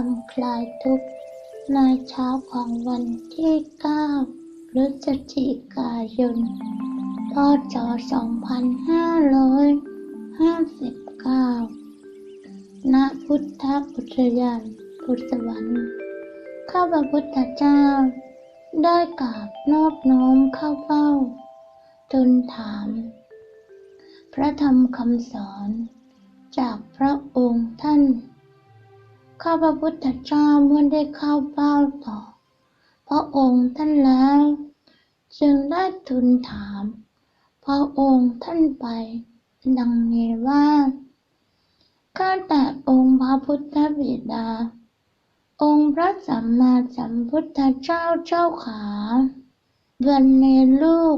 รรมคลายทุกข์ในเช้าของวันที่ 9 พฤศจิกายน พศ 2559 ณ พุทธอุทยานพุทธสวรรค์ข้าพระพุทธเจ้า ได้กราบนอบน้อมเข้าเฝ้าทูลถาม พระธรรมคำสอนจากพระองค์ท่าน ข้าพระพุทธเจ้าเมื่อได้เข้าเฝ้าต่อ พระองค์ท่านแล้ว จึงได้ทูลถาม พระองค์ท่านไป ดังนี้ว่าข้าแต่องค์พระพุทธบิดา องค์พระสัมมาสัมพุทธเจ้าเจ้าขาวันนี้ลูก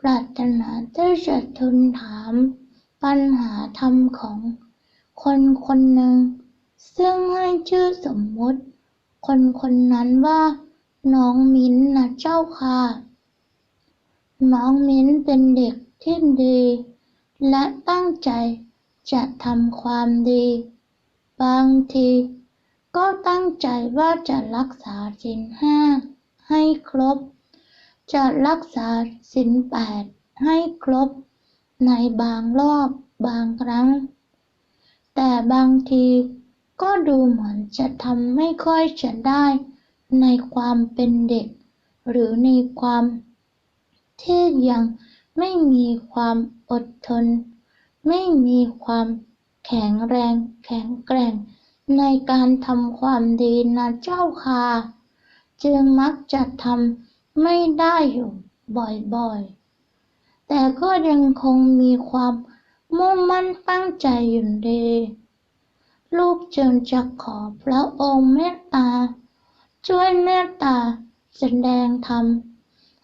ปรารถนาที่จะทูลถาม ปัญหาธรรมของคนคนหนึ่ง ซึ่ง ชื่อสมมติ คนคนนั้นว่า น้องมิ้นนะเจ้าค่ะ น้องมิ้นเป็นเด็กที่ดี และตั้งใจจะทำความดี บางที ก็ตั้งใจว่าจะรักษาศีลห้าให้ครบ จะรักษาศีลแปดให้ครบ ในบางรอบบางครั้ง แต่บางที ก็ดูเหมือนจะทำไม่ค่อยจะได้ในความเป็นเด็ก หรือในความที่ยังไม่มีความอดทน ไม่มีความแข็งแรงแข็งแกร่ง ในการทำความดีนะเจ้าค่ะจึงมักจะทำไม่ได้อยู่บ่อยๆ แต่ก็ยังคงมีความมุ่งมั่นตั้งใจอยู่ดี ลูกจึงจะขอพระองค์เมตตา ช่วยเมตตาแสดงธรรม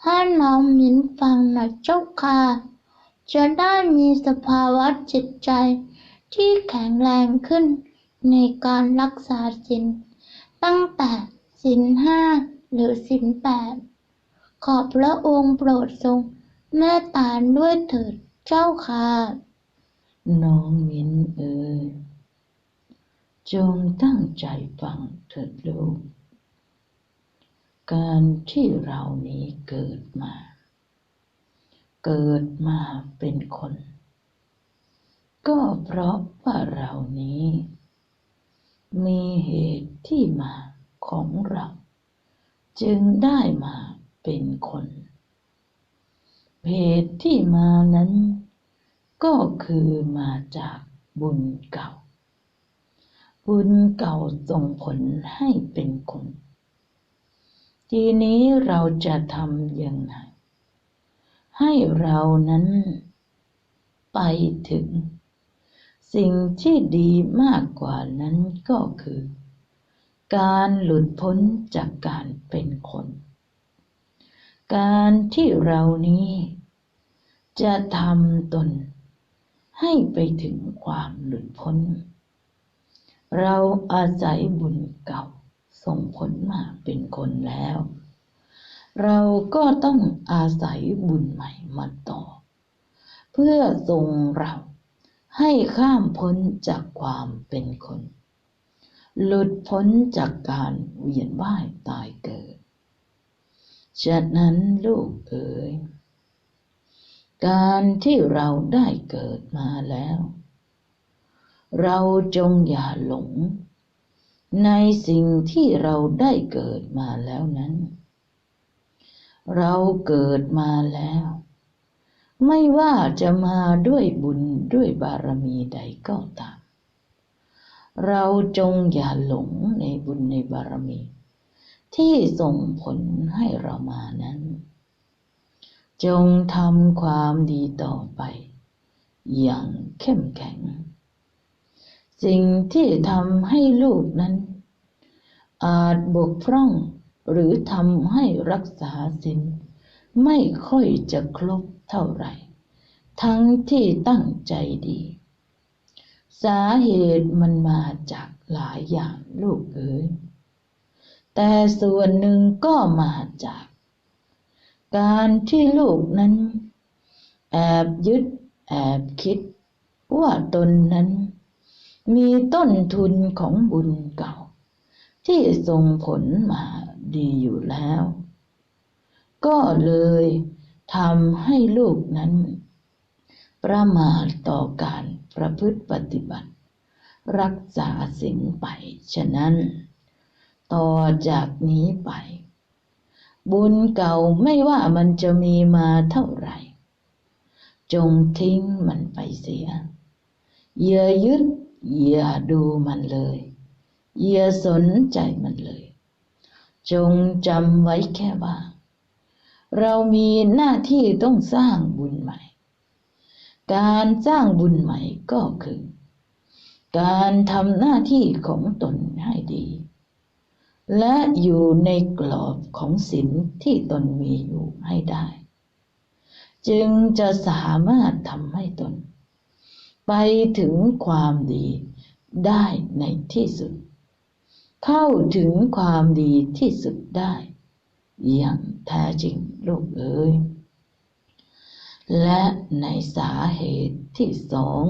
ให้น้องมิ้นฟังหนะเจ้าค่ะ จะได้มีสภาวะจิตใจที่แข็งแรงขึ้นในการรักษาศีลตั้งแต่ศีลห้าหรือศีลแปดขอพระองค์โปรดทรงเมตตาด้วยเถิดเจ้าค่ะ น้องมิ้นเอ๋ย จงตั้งใจฟังเถิดลูก การที่เรานี้เกิดมา เกิดมาเป็นคน ก็เพราะว่าเรานี้ มีเหตุที่มาของเรา จึงได้มาเป็นคนเหตุที่มานั้น ก็คือมาจากบุญเก่า บุญเก่าส่งผลให้เป็นคน ทีนี้เราจะทำยังไง ให้เรานั้น ไปถึง สิ่งที่ดีมากกว่านั้นก็คือ การหลุดพ้นจากการเป็นคน การที่เรานี้ จะทำตนให้ไปถึงความหลุดพ้น เราอาศัยบุญเก่า ส่งผลมาเป็นคนแล้ว เราก็ต้องอาศัยบุญใหม่มาต่อ เพื่อส่งเราให้ข้ามพ้นจากความเป็นคน หลุดพ้นจากการเวียนว่ายตายเกิด ฉะนั้นลูกเอ๋ยการที่เราได้เกิดมาแล้ว เราจงอย่าหลง ในสิ่งที่เราได้เกิดมาแล้วนั้น เราเกิดมาแล้ว ไม่ว่าจะมาด้วยบุญด้วยบารมีใดก็ตาม เราจงอย่าหลงในบุญในบารมี ที่ส่งผลให้เรามานั้น จงทำความดีต่อไป อย่างเข้มแข็ง สิ่งที่ทำให้ลูกนั้น อาจบกพร่องหรือทำให้รักษาศีลไม่ค่อยจะครบเท่าไหร่ ทั้งที่ตั้งใจดี สาเหตุมันมาจากหลายอย่างลูกเอ๋ยแต่ส่วนหนึ่งก็มาจาก การที่ลูกนั้น แอบยึดแอบคิดว่าตนนั้น มีต้นทุนของบุญเก่า ที่ส่งผลมาดีอยู่แล้ว ก็เลยทำให้ลูกนั้น ประมาทต่อการประพฤติปฏิบัติ รักษาสิ่งไป ฉะนั้น ต่อจากนี้ไป บุญเก่าไม่ว่ามันจะมีมาเท่าไหร่ จงทิ้งมันไปเสียอย่ายึด อย่าดูมันเลย อย่าสนใจมันเลย จงจำไว้แค่ว่า เรามีหน้าที่ต้องสร้างบุญใหม่ การสร้างบุญใหม่ก็คือ การทำหน้าที่ของตนให้ดี และอยู่ในกรอบของศีลที่ตนมีอยู่ให้ได้ จึงจะสามารถทำให้ตน ไปถึงความดีได้ในที่สุด เข้าถึงความดีที่สุดได้ อย่างแท้จริงลูกเอ๋ยและในสาเหตุที่สอง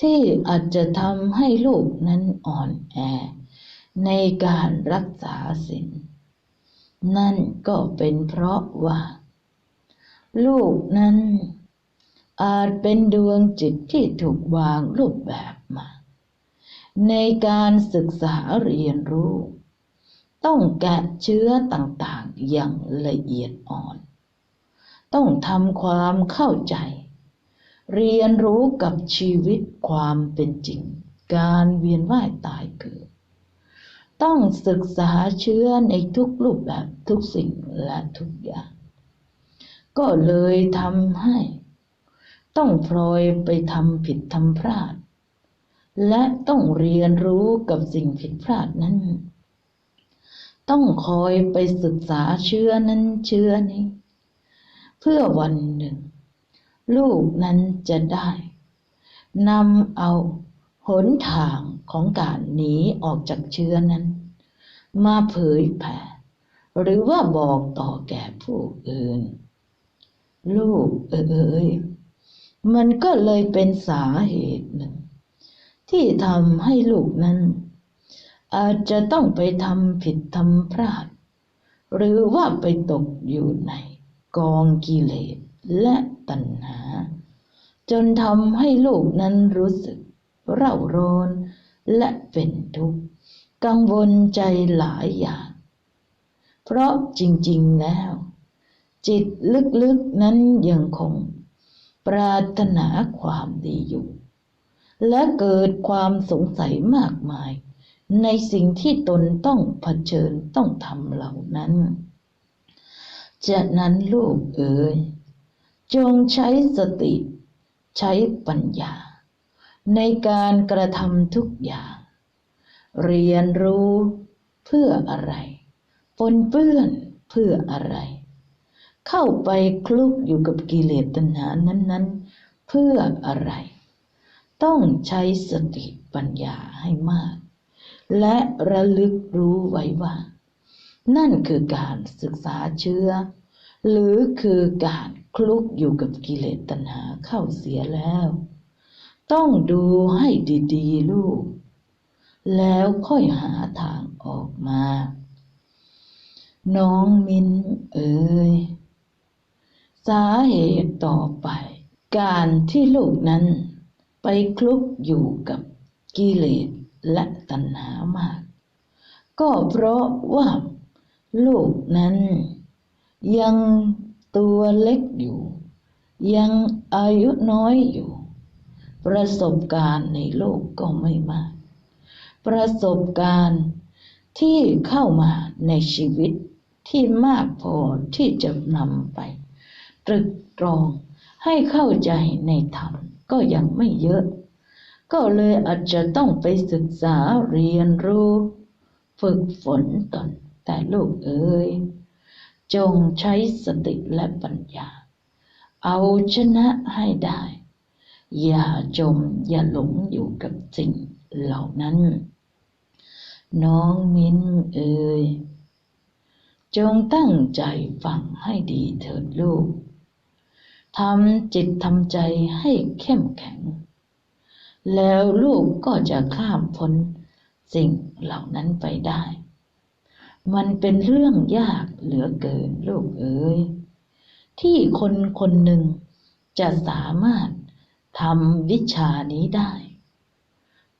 ที่อาจจะทำให้ลูกนั้นอ่อนแอ ในการรักษาศีลนั่นก็เป็นเพราะว่า ลูกนั้น อาจเป็นดวงจิตที่ถูกวางรูปแบบมา ในการศึกษาเรียนรู้ ต้องแกะเชื้อต่างๆอย่างละเอียดอ่อน ต้องทำความเข้าใจ เรียนรู้กับชีวิตความเป็นจริง การเวียนว่ายตายเกิด ต้องศึกษาเชื้อในทุกรูปแบบทุกสิ่งและทุกอย่าง ก็เลยทำให้ ต้องพลอยไปทำผิดทำพลาด และต้องเรียนรู้กับสิ่งผิดพลาดนั้น ต้องคอยไปศึกษาเชื้อนั้นเชื้อนี้ เพื่อวันหนึ่ง ลูกนั้นจะได้นำเอาหนทางของการหนีออกจากเชื้อนั้น มาเผยแผ่หรือว่าบอกต่อแก่ผู้อื่น ลูกเอ๋ย มันก็เลยเป็นสาเหตุหนึ่ง ที่ทำให้ลูกนั้น อาจจะต้องไปทำผิดทำพลาด หรือว่าไปตกอยู่ในกองกิเลสและตัณหา จนทำให้ลูกนั้นรู้สึกเร่าร้อนและเป็นทุกข์กังวลใจหลายอย่าง เพราะจริงๆแล้ว จิตลึกๆนั้นยังคง ปรารถนาความดีอยู่ และเกิดความสงสัยมากมาย ในสิ่งที่ตนต้องเผชิญต้องทำเหล่านั้นจากนั้นลูกเอ๋ยจงใช้สติ ใช้ปัญญา ในการกระทำทุกอย่าง เรียนรู้เพื่ออะไร ปนเปื้อนเพื่ออะไร เข้าไปคลุกอยู่กับกิเลสตัณหานั้น ๆ เพื่ออะไร ต้องใช้สติปัญญาให้มาก และระลึกรู้ไว้ว่า นั่นคือการศึกษาเชื้อ หรือคือการคลุกอยู่กับกิเลสตัณหาเข้าเสียแล้ว ต้องดูให้ดีๆ ลูก แล้วค่อยหาทางออกมา น้องมินเอ๋ย สาเหตุต่อไป การที่ลูกนั้นไปคลุกอยู่กับกิเลสและตัณหามาก ก็เพราะว่าลูกนั้น ยังตัวเล็กอยู่ ยังอายุน้อยอยู่ ประสบการณ์ในโลกก็ไม่มาก ประสบการณ์ที่เข้ามาในชีวิตที่มากพอที่จะนำไป ตรึกตรอง ให้เข้าใจในธรรมก็ยังไม่เยอะ ก็เลยอาจจะต้องไปศึกษาเรียนรู้ ฝึกฝนตนแต่ลูกเอ๋ยจงใช้สติและปัญญา เอาชนะให้ได้ อย่าจมอย่าหลงอยู่กับสิ่งเหล่านั้น น้องมิ้นเอ๋ยจงตั้งใจฟังให้ดีเถิดลูก ทำจิตทำใจให้เข้มแข็ง แล้วลูกก็จะข้ามพ้นสิ่งเหล่านั้นไปได้ มันเป็นเรื่องยากเหลือเกินลูกเอ๋ยที่คนคนหนึ่งจะสามารถทำวิชานี้ได้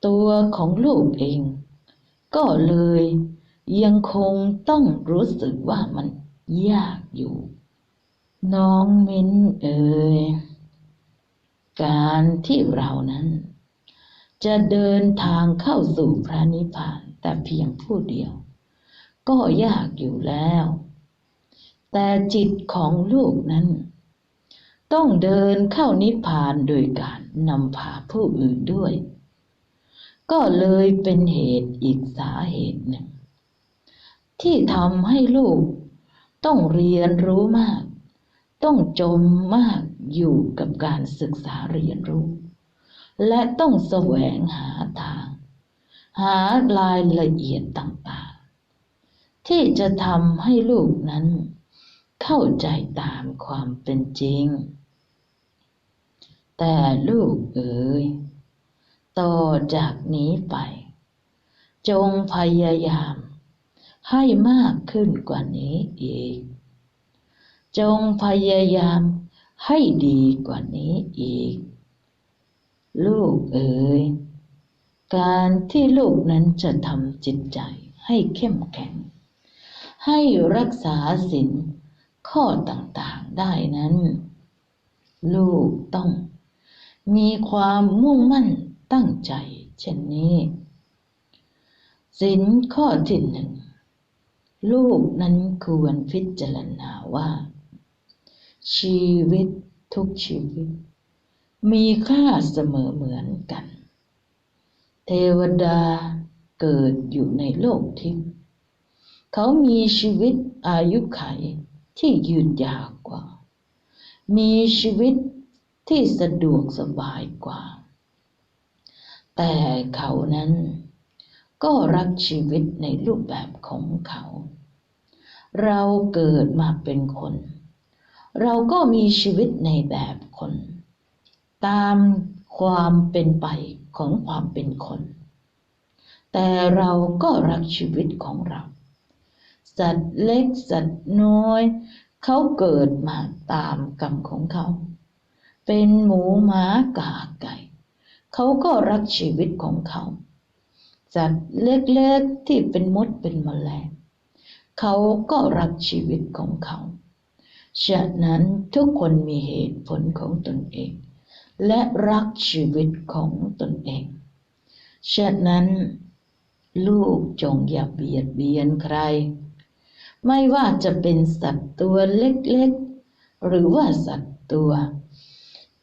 ตัวของลูกเอง ก็เลยยังคงต้องรู้สึกว่ามันยากอยู่ น้องมิ้นเอ๋ยการที่เรานั้น จะเดินทางเข้าสู่พระนิพพานแต่เพียงผู้เดียว ก็ยากอยู่แล้ว แต่จิตของลูกนั้น ต้องเดินเข้านิพพานโดยการนำพาผู้อื่นด้วย ก็เลยเป็นเหตุอีกสาเหตุหนึ่ง ที่ทำให้ลูกต้องเรียนรู้มาก ต้องจมมากอยู่กับการศึกษาเรียนรู้ และต้องแสวงหาทาง หารายละเอียดต่างๆ ที่จะทำให้ลูกนั้น เข้าใจตามความเป็นจริง แต่ลูกเอ๋ยต่อจากนี้ไป จงพยายามให้มากขึ้นกว่านี้อีก จงพยายามให้ดีกว่านี้อีก ลูกเอ๋ย การที่ลูกนั้นจะทำจิตใจให้เข้มแข็ง ให้รักษาศีลข้อต่างๆได้นั้น ลูกต้อง มีความมุ่งมั่นตั้งใจเช่นนี้ศีลข้อที่หนึ่ง ลูกนั้นควรพิจารณาว่า ชีวิตทุกชีวิต มีค่าเสมอเหมือนกัน เทวดาเกิดอยู่ในโลกทิพย์เขามีชีวิตอายุไขที่ยืนยาวกว่า มีชีวิตที่สะดวกสบายกว่า แต่เขานั้นก็รักชีวิตในรูปแบบของเขา เราเกิดมาเป็นคน เราก็มีชีวิตในแบบคน ตามความเป็นไปของความเป็นคน แต่เราก็รักชีวิตของเรา สัตว์เล็กสัตว์น้อย เขาเกิดมาตามกรรมของเขา เป็นหมูหมากาไก่ เขาก็รักชีวิตของเขาสัตว์เล็กๆที่เป็นมดเป็นแมลงเขาก็รักชีวิตของเขา ฉะนั้นทุกคนมีเหตุผลของตนเอง และรักชีวิตของตนเอง ฉะนั้นลูกจงอย่าเบียดเบียนใคร ไม่ว่าจะเป็นสัตว์ตัวเล็กๆ หรือว่าสัตว์ตัว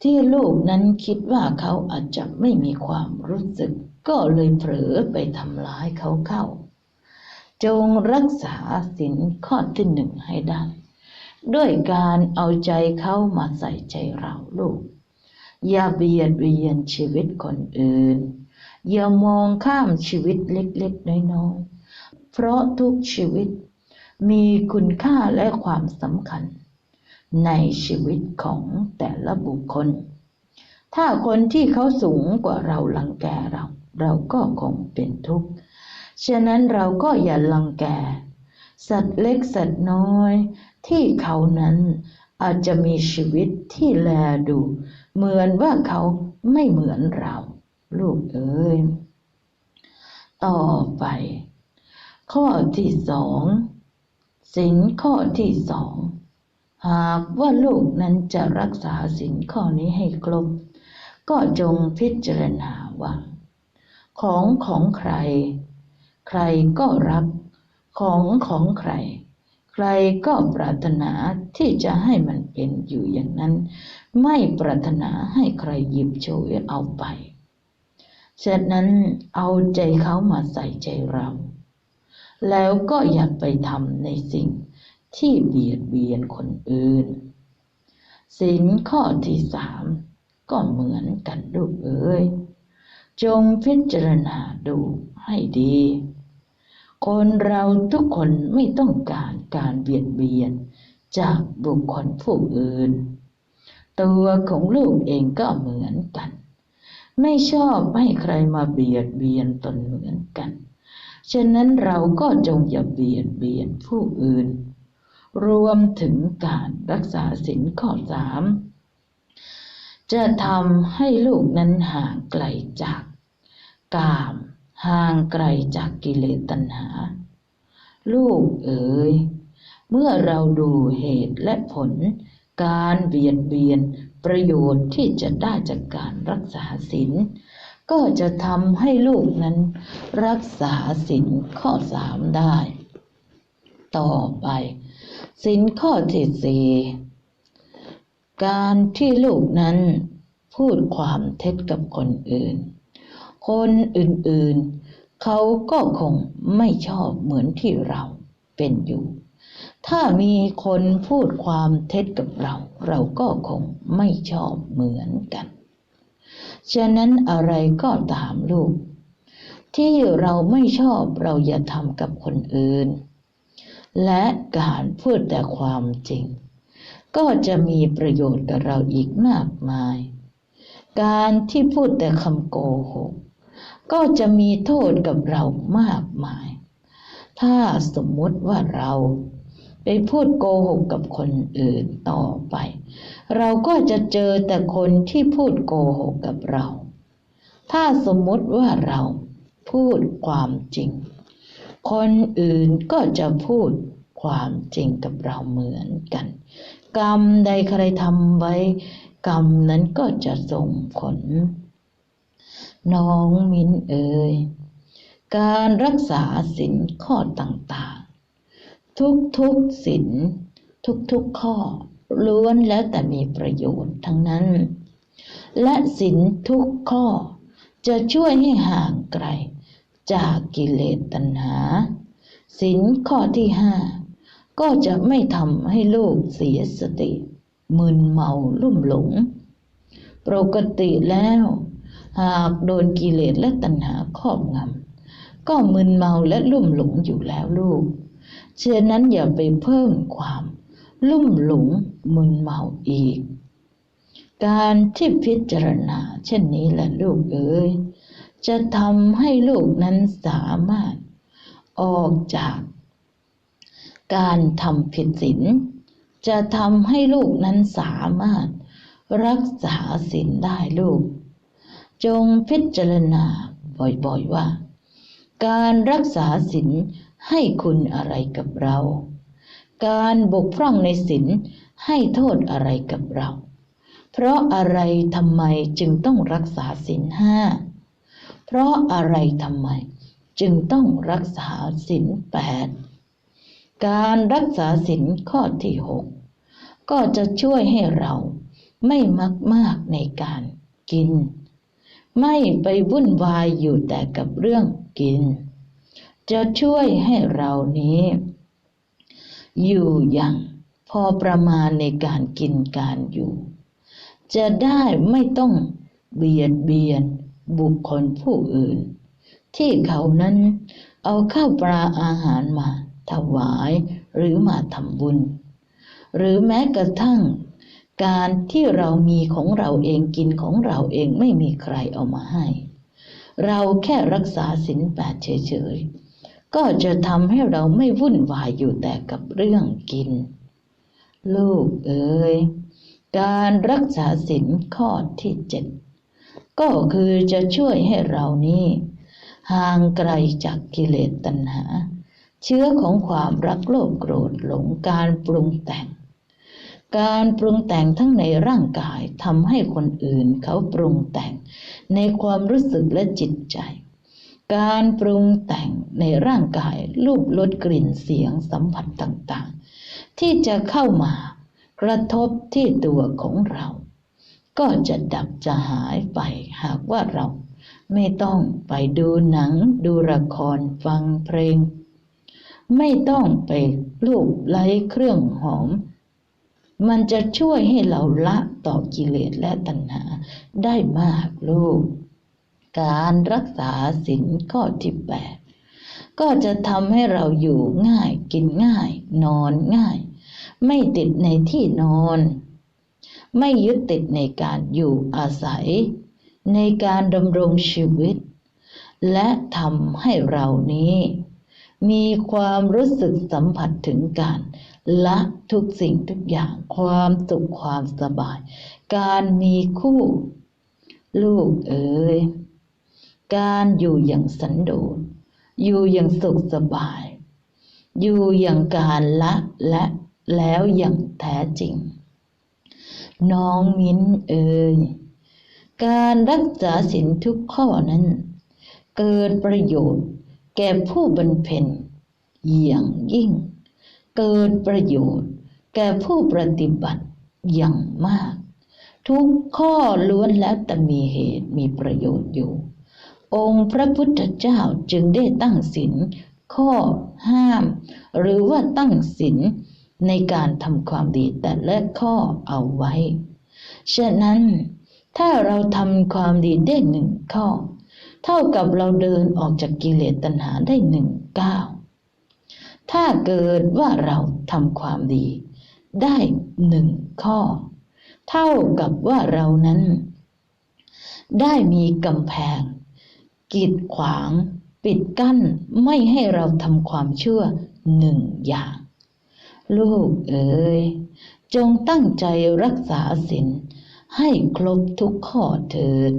ที่ลูกนั้นคิดว่าเขาอาจจะไม่มีความรู้สึก ก็เลยเผลอไปทำร้ายเขาเข้า จงรักษาศีลข้อที่หนึ่งให้ได้ ด้วยการเอาใจเข้ามาใส่ใจเราลูก อย่าเบียดเบียนชีวิตคนอื่น อย่ามองข้ามชีวิตเล็กๆ น้อยๆ เพราะทุกชีวิตมีคุณค่าและความสำคัญ ในชีวิตของแต่ละบุคคล ถ้าคนที่เขาสูงกว่าเราลังแกเรา เราก็คงเป็นทุกข์ ฉะนั้นเราก็อย่าลังแก สัตว์เล็กสัตว์น้อย ที่เขานั้นอาจจะมีชีวิตที่แลดู เหมือนว่าเขาไม่เหมือนเรา ลูกเอ้ยต่อไป ข้อที่สองสินข้อที่สองหากว่าลูกนั้นจะรักษาสินข้อนี้ให้ครบก็จงพิจารณาว่า ของของใคร ใครก็รักของของใคร ใครก็ปรารถนาที่จะให้มันเป็นอยู่อย่างนั้น ไม่ปรารถนาให้ใครหยิบฉวยเอาไป ฉะนั้นเอาใจเขามาใส่ใจเรา แล้วก็อย่าไปทำในสิ่งที่เบียดเบียนคนอื่นสินข้อที่สามก็เหมือนกันลูกเอ้ย จงพิจารณาดูให้ดี คนเราทุกคนไม่ต้องการการเบียดเบียนจากบุคคลผู้อื่น ตัวของลูกเองก็เหมือนกัน ไม่ชอบให้ใครมาเบียดเบียนตนเหมือนกัน ฉะนั้นเราก็จงอย่าเบียดเบียนผู้อื่น รวมถึงการรักษาศีลข้อสามจะทำให้ลูกนั้นห่างไกลจากกาม ห่างไกลจากกิเลสตัณหา ลูกเอ๋ย เมื่อเราดูเหตุและผล การเบียดเบียนประโยชน์ที่จะได้จากการรักษาศีลก็จะทำให้ลูกนั้น รักษาศีลข้อสามได้ ต่อไปศีลข้อที่สี่การที่ลูกนั้นพูดความเท็จกับคนอื่น คนอื่นๆ เขาก็คงไม่ชอบเหมือนที่เราเป็นอยู่ ถ้ามีคนพูดความเท็จกับเรา เราก็คงไม่ชอบเหมือนกัน ฉะนั้นอะไรก็ตามลูก ที่เราไม่ชอบเราอย่าทำกับคนอื่น และการพูดแต่ความจริง ก็จะมีประโยชน์กับเราอีกมากมาย การที่พูดแต่คำโกหก ก็จะมีโทษกับเรามากมาย ถ้าสมมุติว่าเราไปพูดโกหกกับคนอื่นต่อไป เราก็จะเจอแต่คนที่พูดโกหกกับเรา ถ้าสมมติว่าเราพูดความจริง คนอื่นก็จะพูดความจริงกับเราเหมือนกัน กรรมใดใครทำไว้ กรรมนั้นก็จะส่งผล น้องมิ้นเอ๋ยการรักษาศีลข้อต่างๆ ทุกๆศีลทุกๆข้อล้วนแล้วแต่มีประโยชน์ทั้งนั้น และศีลทุกข้อจะช่วยให้ห่างไกลจากกิเลสตัณหาศีลข้อที่ห้าก็จะไม่ทำให้ลูกเสียสติมึนเมาลุ่มหลง ปกติแล้ว หากโดนกิเลสและตัณหาครอบงำก็มึนเมาและลุ่มหลงอยู่แล้วลูกเช่นนั้นอย่าไปเพิ่มความ ลุ่มหลงมึนเมาอีก การที่พิจารณา เช่นนี้แหละลูกเอ๋ยจะทำให้ลูกนั้นสามารถออกจากการทำผิดศีลจะทำให้ลูกนั้นสามารถรักษาศีลได้ลูก จงพิจารณาบ่อยๆว่า การรักษาศีลให้คุณอะไรกับเรา การบกพร่องในศีลให้โทษอะไรกับเรา เพราะอะไรทำไมจึงต้องรักษาศีลห้า เพราะอะไรทำไมจึงต้องรักษาศีลแปด การรักษาศีลข้อที่หกก็จะช่วยให้เราไม่มักมากในการกิน ไม่ไปวุ่นวายอยู่แต่กับเรื่องกิน จะช่วยให้เรานี้ อยู่อย่างพอประมาณในการกินการอยู่ จะได้ไม่ต้องเบียดเบียนบุคคลผู้อื่น ที่เขานั้นเอาข้าวปลาอาหารมาถวายหรือมาทำบุญ หรือแม้กระทั่ง การที่เรามีของเราเองกินของเราเองไม่มีใครเอามาให้ เราแค่รักษาศีลแปดเฉยๆ ก็จะทำให้เราไม่วุ่นวายอยู่แต่กับเรื่องกิน ลูกเอ๋ยการรักษาศีลข้อที่เจ็ดก็คือจะช่วยให้เรานี้ห่างไกลจากกิเลสตัณหา เชื้อของความรักโลภโกรธหลงการปรุงแต่ง การปรุงแต่งทั้งในร่างกายทำให้คนอื่นเขาปรุงแต่งในความรู้สึกและจิตใจ การปรุงแต่งในร่างกายรูปรสกลิ่นเสียงสัมผัสต่างๆ ที่จะเข้ามากระทบที่ตัวของเรา ก็จะดับจะหายไปหากว่าเราไม่ต้องไปดูหนังดูละครฟังเพลง ไม่ต้องไปลูบไล้เครื่องหอม มันจะช่วยให้เราละต่อกิเลสและตัณหาได้มากลูก การรักษาศีลข้อที่แปดก็จะทำให้เราอยู่ง่ายกินง่าย นอนง่าย ไม่ติดในที่นอน ไม่ยึดติดในการอยู่อาศัย ในการดำรงชีวิต และทำให้เรานี้ มีความรู้สึกสัมผัสถึงการ ละทุกสิ่งทุกอย่างความสุขความสบาย การมีคู่ ลูกเอ๋ยการอยู่อย่างสันโดษอยู่อย่างสุขสบาย อยู่อย่างการละและแล้วอย่างแท้จริง น้องมิ้นเอ๋ยการรักษาศีลทุกข้อนั้น เกิดประโยชน์แก่ผู้บรรเพ็ญอย่างยิ่ง กิดประโยชน์ แก่ผู้ปฏิบัติอย่างมาก ทุกข้อล้วนแล้วแต่มีเหตุมีประโยชน์อยู่ องค์พระพุทธเจ้าจึงได้ตั้งศีลข้อห้าม หรือว่าตั้งศีลในการทำความดีแต่ละข้อเอาไว้ ฉะนั้นถ้าเราทำความดีได้หนึ่งข้อ เท่ากับเราเดินออกจากกิเลสตัณหาได้หนึ่งก้าว ถ้าเกิดว่าเราทำความดี ได้หนึ่งข้อ เท่ากับว่าเรานั้น ได้มีกำแพง กีดขวาง ปิดกั้นไม่ให้เราทำความชั่วหนึ่งอย่าง ลูกเอ๋ยจงตั้งใจรักษาศีลให้ครบทุกข้อเถิด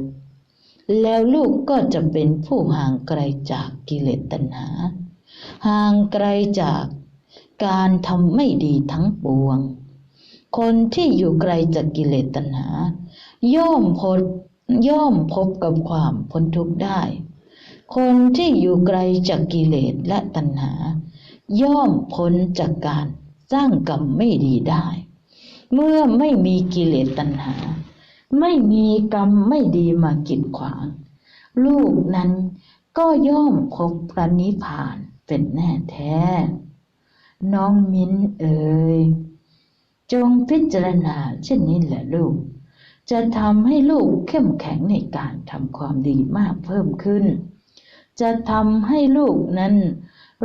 แล้วลูกก็จะเป็นผู้ห่างไกลจากกิเลสตัณหา ห่างไกลจากการทำไม่ดีทั้งปวง คนที่อยู่ไกลจากกิเลสตัณหา ย่อมพบย่อมพบกับความพ้นทุกข์ได้ คนที่อยู่ไกลจากกิเลสและตัณหา ย่อมพ้นจากการสร้างกรรมไม่ดีได้ เมื่อไม่มีกิเลสตัณหา ไม่มีกรรมไม่ดีมากีดขวาง ลูกนั้นก็ย่อมพบพระนิพพาน เป็นแน่แท้ น้องมิ้นเอ๋ยจงพิจารณาเช่นนี้แหละลูก จะทำให้ลูกเข้มแข็งในการทำความดีมากเพิ่มขึ้น จะทำให้ลูกนั้น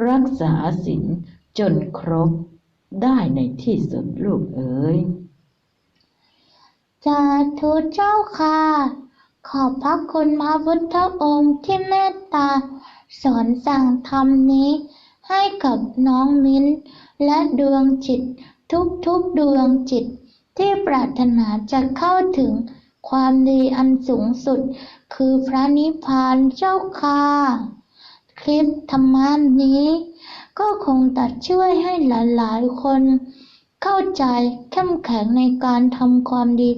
รักษาศีลจนครบได้ในที่สุดลูกเอ๋ยสาธุเจ้าค่ะ ขอบพระคุณพระพุทธองค์ที่เมตตา สอนสั่งธรรมนี้ ให้กับน้องมิ้น และดวงจิต ทุกๆดวงจิต ที่ปรารถนาจะเข้าถึงความดีอันสูงสุด คือพระนิพพานเจ้าค่ะคลิปธรรมะนี้ ก็คงตัดช่วยให้หลายๆ คน เข้าใจเข้มแข็งในการทำความดี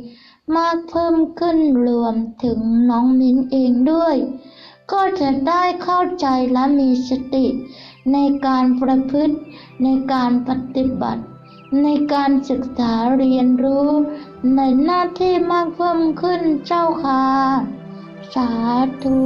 มากเพิ่มขึ้นรวมถึงน้องมิ้นเองด้วย ก็จะได้เข้าใจและมีสติ ในการประพฤติ ในการปฏิบัติ ในการศึกษาเรียนรู้ ในหน้าที่มากเพิ่มขึ้นเจ้าค่ะ สาธุ